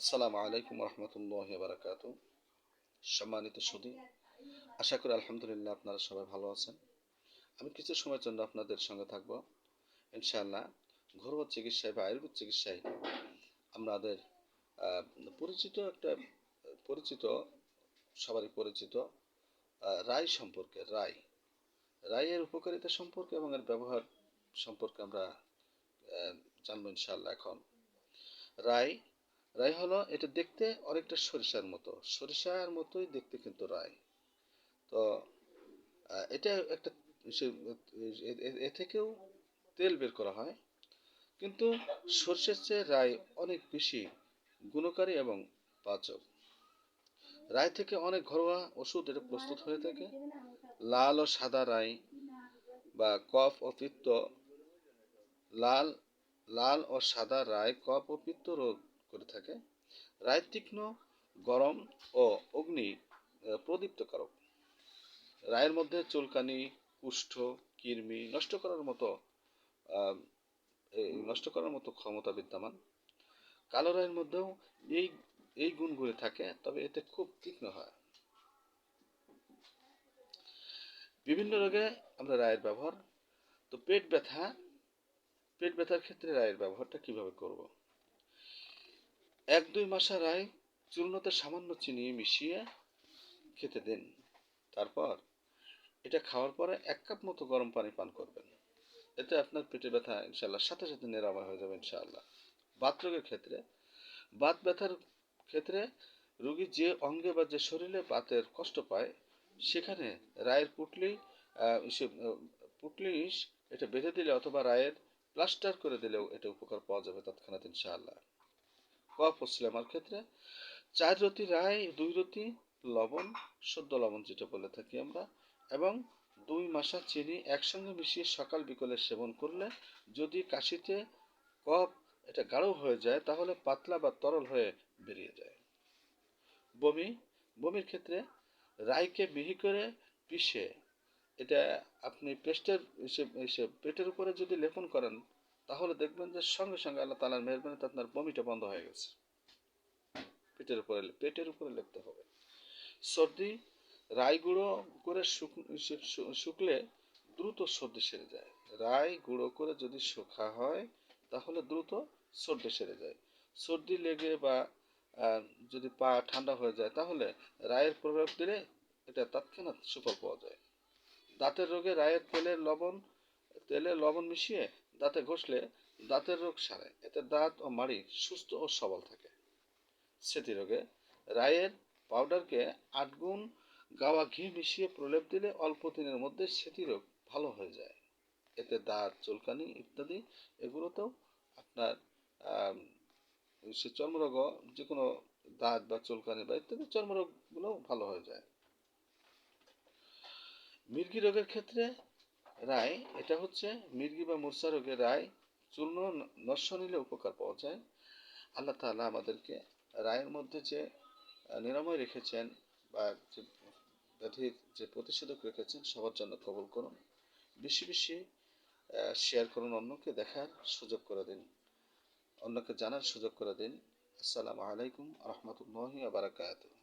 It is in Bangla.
আসসালামু আলাইকুম রহমতুল্লাহ বারাকাত সম্মানিত সুদী, আশা করি আলহামদুলিল্লাহ আপনারা সবাই ভালো আছেন। আমি কিছু সময়ের জন্য আপনাদের সঙ্গে থাকব। ইনশাআল্লাহ ঘরোয়া চিকিৎসায় বা আয়ুর্বেদ চিকিৎসায় আমাদের পরিচিত একটা, পরিচিত, সবারই পরিচিত রায় সম্পর্কে রায় রায়ের উপকারিতা সম্পর্কে এবং এর ব্যবহার সম্পর্কে আমরা জানব ইনশাআল্লাহ এখন। রায় রায় হলো এটা দেখতে অনেকটা সরিষার মতো। সরিষার মতোই দেখতে কিন্তু রায়। তো এটা একটা এ- থেকেও তেল বের করা হয়। কিন্তু সর্ষের চেয়ে রায় অনেক বেশি গুণকারী এবং পাচক রায় থেকে অনেক ঘরোয়া ওষুধ এটা প্রস্তুত হয়ে থাকে। লাল ও সাদা রায় বা কফ ও পিত্ত, লাল লাল ও সাদা রায় কফ ও পিত্ত রোধ করে থাকে। রায় তীক্ষ্ণ, গরম ও অগ্নি প্রদীপ্তকারক। রায়ের মধ্যে চুলকানি, কুষ্ঠ, কৃমি নষ্ট করার মতো নষ্ট করার মতো ক্ষমতা বিদ্যমান। কালো রায়ের মধ্যেও এই এই গুণগুলি থাকে, তবে এতে খুব তীক্ষ্ণ হয়। বিভিন্ন রোগে আমরা রায়ের ব্যবহার। তো পেট ব্যথা, পেট ব্যথার ক্ষেত্রে রায়ের ব্যবহারটা কীভাবে করব? এক দুই মাসা রায় চূর্ণতে সামান্য চিনি মিশিয়ে খেতে দিন। তারপর এটা খাওয়ার পরে এক কাপ মতো গরম পানি পান করবেন। এতে আপনার পেটে ব্যথা ইনশাল্লাহ সাথে সাথে নিরাময় হয়ে যাবে ইনশাআল্লাহ। বাত রোগের ক্ষেত্রে, বাত ব্যথার ক্ষেত্রে রোগী যে অঙ্গে বা যে শরীরে বাতের কষ্ট পায়, সেখানে রায়ের পুটলি পুটলিশ এটা বেঁধে দিলে অথবা রায়ের প্লাস্টার করে দিলেও এটা উপকার পাওয়া যাবে তৎক্ষণাৎ ইনশাআল্লাহ। কফ ও স্লেমার ক্ষেত্রে চার রতি রায়, দুই রতি লবণ, সদ্য লবণ যেটা বলে থাকি আমরা, এবং দুই মাসা চিনি একসঙ্গে মিশিয়ে সকাল বিকেলে সেবন করলে যদি কাশিতে কফ এটা গাঢ় হয়ে যায়, তাহলে পাতলা বা তরল হয়ে বেরিয়ে যায়। বমি, বমির ক্ষেত্রে রাইকে মিহি করে পিষে। এটা আপনি পেস্টের পেটের উপরে যদি লেপন করেন তাহলে দেখবেন যে সঙ্গে সঙ্গে আল্লাহ তালার মেহরবানিতে আপনার বমিটা বন্ধ হয়ে গেছে। পেটের উপরে পেটের উপরে লেপতে হবে। সর্দি, রাই গুঁড়ো করে শুকলে দ্রুত সর্দি সেরে যায়। রাই গুঁড়ো করে যদি শুকা হয়, তাহলে দ্রুত সর্দি সেরে যায়। সর্দি লেগে বা যদি পা ঠান্ডা হয়ে যায়, তাহলে রায়ের প্রভাব দিলে এটা তৎক্ষণাৎ সুফল পাওয়া যায়। দাঁতের রোগে রায়ের তেলের লবণ তেলে লবণ মিশিয়ে দাঁতে ঘষলে দাঁতের রোগ সারে। এতে দাঁত ও মাড়ি সুস্থ ও সবল থাকে। স্মৃতি রোগে রায়ের পাউডারকে আট গুণ গাওয়া ঘি মিশিয়ে প্রলেপ দিলে অল্প দিনের মধ্যে স্মৃতি রোগ ভালো হয়ে যায়। এতে দাঁত, চুলকানি ইত্যাদি এগুলোতেও আপনার সে চর্মরোগ যে কোনো দাঁত বা চুলকানি বা ইত্যাদি চর্মরোগগুলো ভালো হয়ে যায়। মির্গি রোগের ক্ষেত্রে রায়, এটা হচ্ছে মির্গি বা মূর্ছা রোগের রায়, চূর্ণ নস্য নিলে উপকার পাওয়া যায়। আল্লাহ তাআলা আমাদেরকে রায়ের মধ্যে যে নিরাময় রেখেছেন বা যে ব্যাধির যে প্রতিষেধক রেখেছেন, সবার জন্য কবল করুন। বেশি বেশি শেয়ার করুন অন্যকে, দেখার সুযোগ করে দিন। অন্যকে জানার সুযোগ করে দিন। আসসালামু আলাইকুম রহমতুল্লাহি বারাকাতুহ।